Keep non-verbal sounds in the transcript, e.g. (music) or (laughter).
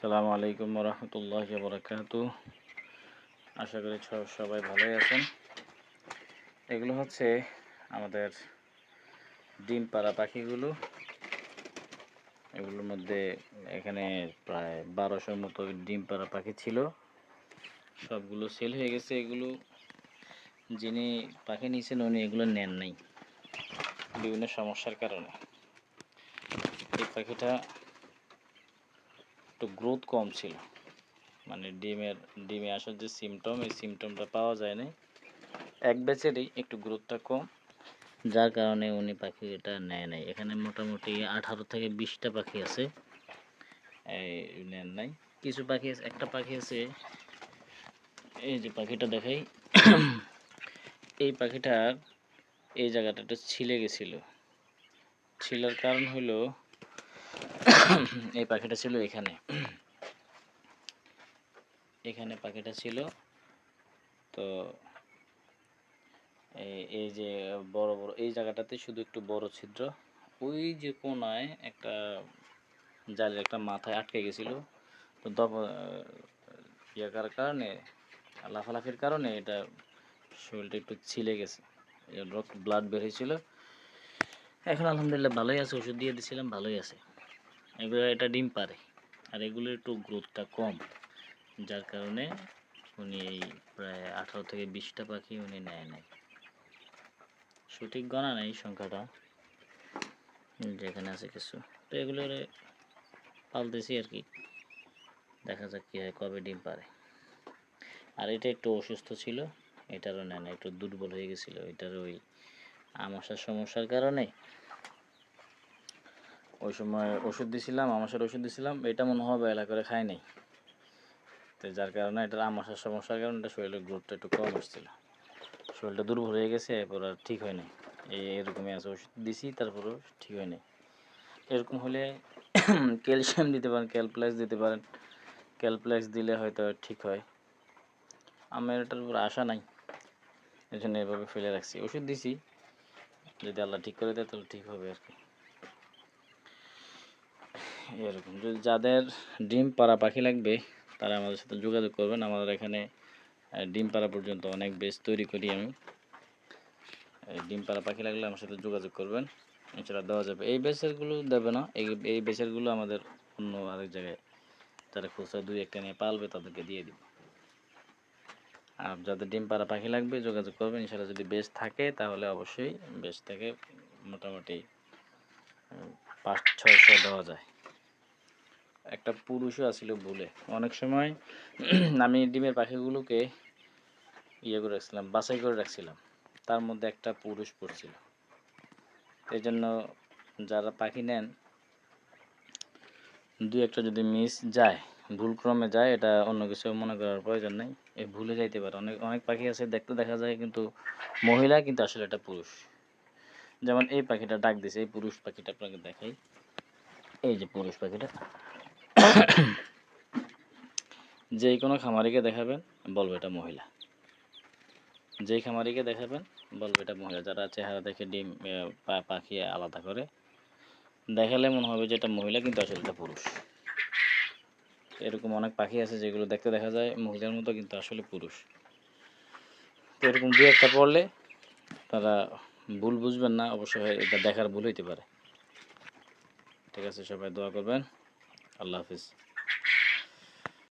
আসসালামু আলাইকুম রহমতুল্লাহ বরকাত আশা করি সবাই ভালোই আছেন। এগুলো হচ্ছে আমাদের ডিম পাড়া পাখিগুলো। এগুলোর মধ্যে এখানে প্রায় বারোশোর মতো ডিম পাড়া পাখি ছিল। সবগুলো সেল হয়ে গেছে। এগুলো যিনি পাখি নিয়েছেন, উনি এগুলো নেন নাই। বিভিন্ন সমস্যার কারণে। এই পাখিটা একটু গ্রোথ কম ছিল। মানে ডিমের, ডিমে আসার যে সিমটম এই সিমটমটা পাওয়া যায় না এক ব্যাচেরই একটু গ্রোথটা কম, যার কারণে উনি পাখি এটা নেয় নাই। এখানে মোটামুটি আঠারো থেকে বিশটা পাখি আছে। এই নেন নাই। কিছু পাখি আছে, একটা পাখি আছে, এই যে পাখিটা দেখাই। এই পাখিটার, এই জায়গাটা একটু ছিলে গেছিল। ছিলার কারণ হলো এই পাখিটা ছিল এখানে। এখানে পাখিটা ছিল। তো এই যে বড় বড়, এই জায়গাটাতে শুধু একটু বড় ছিদ্র। ওই যে কোনায় একটা জালের একটা মাথায় আটকে গেছিল। তো দপ ইয়ে কারণে, লাফালাফির কারণে এটা শরীরটা একটু ছিলে গেছে। রক্ত ব্লাড বের হয়েছিল। এখন আলহামদুলিল্লাহ ভালোই আছে, ওষুধ দিয়ে দিয়েছিলাম, ভালোই আছে। এগুলো এটা ডিম পারে আর এগুলোর একটু গ্রোথটা কম। যার কারণে উনি এই প্রায় আঠারো থেকে বিশটা পাখি উনি নেয় নাই। সঠিক গণা নেই সংখ্যাটা। যেখানে আছে কিছু। তো এগুলো পালতেছি আর কি। দেখা যাক কী হয়, কবে ডিম পারে আর এটা একটু অসুস্থ ছিল, এটারও নেয় না একটু দুর্বল হয়ে গেছিল। এটার ওই আমাশার সমস্যার কারণে ওই সময় ওষুধ দিছিলাম আমাশার ওষুধ দিছিলাম, এটা মনে হয় বেলা করে খায় নাই। তো যার কারণে এটার আমাশার সমস্যার কারণে এটা শরীরের গ্রোথটা একটু কম আসছিল। শরীরটা দুর্বল হয়ে গেছে, এরপর আর ঠিক হয় নাই। এই এরকমই আছে, ওষুধ দিছি, তারপরও ঠিক হয় নাই। এরকম হলে (coughs) ক্যালসিয়াম দিতে পারেন ক্যালপ্লেক্স দিতে পারেন। ক্যালপ্লেক্স দিলে হয়তো ঠিক হয়। আমার এটার উপর আশা নাই। এই জন্য এভাবে ফেলে রাখছি। ওষুধ দিছি, যদি আল্লাহ ঠিক করে দেয় তাহলে ঠিক হবে আর কি। এরকম। যদি যাদের ডিম পাড়া পাখি লাগবে, তারা আমাদের সাথে যোগাযোগ করবেন। আমাদের এখানে ডিম পাড়া পর্যন্ত অনেক বেশ তৈরি করি আমি। ডিম পাড়া পাখি লাগলে আমার সাথে যোগাযোগ করবেন। এছাড়া দেওয়া যাবে। এই বেচেরগুলো দেবে না। এই এই বেচেরগুলো আমাদের অন্য আরেক জায়গায় যারা খুচরা দুই একটা নিয়ে পালবে, তাদেরকে দিয়ে দিব। আর যাদের ডিম পাড়া পাখি লাগবে, যোগাযোগ করবেন। ইনশাল্লাহ যদি বেশ থাকে, তাহলে অবশ্যই বেশ থেকে মোটামুটি পাঁচ, ছয়শো দেওয়া যায়। একটা পুরুষও আছিল ভুলে অনেক সময় আমি ডিমের পাখিগুলোকে ইয়ে করে রাখছিলাম, বাছাই করে রাখছিলাম। তার মধ্যে একটা পুরুষ পড়ছিল। এই জন্য যারা পাখি নেন দু একটা যদি মিস যায়, ভুলক্রমে যায়, এটা অন্য কিছু মনে করার প্রয়োজন নেই। এ ভুলে যাইতে পারে। অনেক অনেক পাখি আছে, দেখতে দেখা যায়, কিন্তু মহিলা কিন্তু আসলে এটা পুরুষ। যেমন এই পাখিটা ডাক দিছে, এই পুরুষ পাখিটা আপনাকে দেখাই। এই যে পুরুষ পাখিটা। (coughs) যেই কোনো খামারিকে দেখাবেন, বলবে এটা মহিলা। যেই খামারিকে দেখাবেন, বলবে এটা মহিলা। যারা চেহারা দেখে ডিম পাখি আলাদা করে, দেখালে মনে হবে যে এটা মহিলা, কিন্তু আসলে এটা পুরুষ। এরকম অনেক পাখি আছে যেগুলো দেখতে দেখা যায়, মহিলার মতো কিন্তু আসলে পুরুষ। তো এরকম দু একটা পড়লে তারা ভুল বুঝবেন না, অবশ্যই এটা দেখার ভুল হইতে পারে। ঠিক আছে, সবাই দোয়া করবেন। আল্লাহ হাফিজ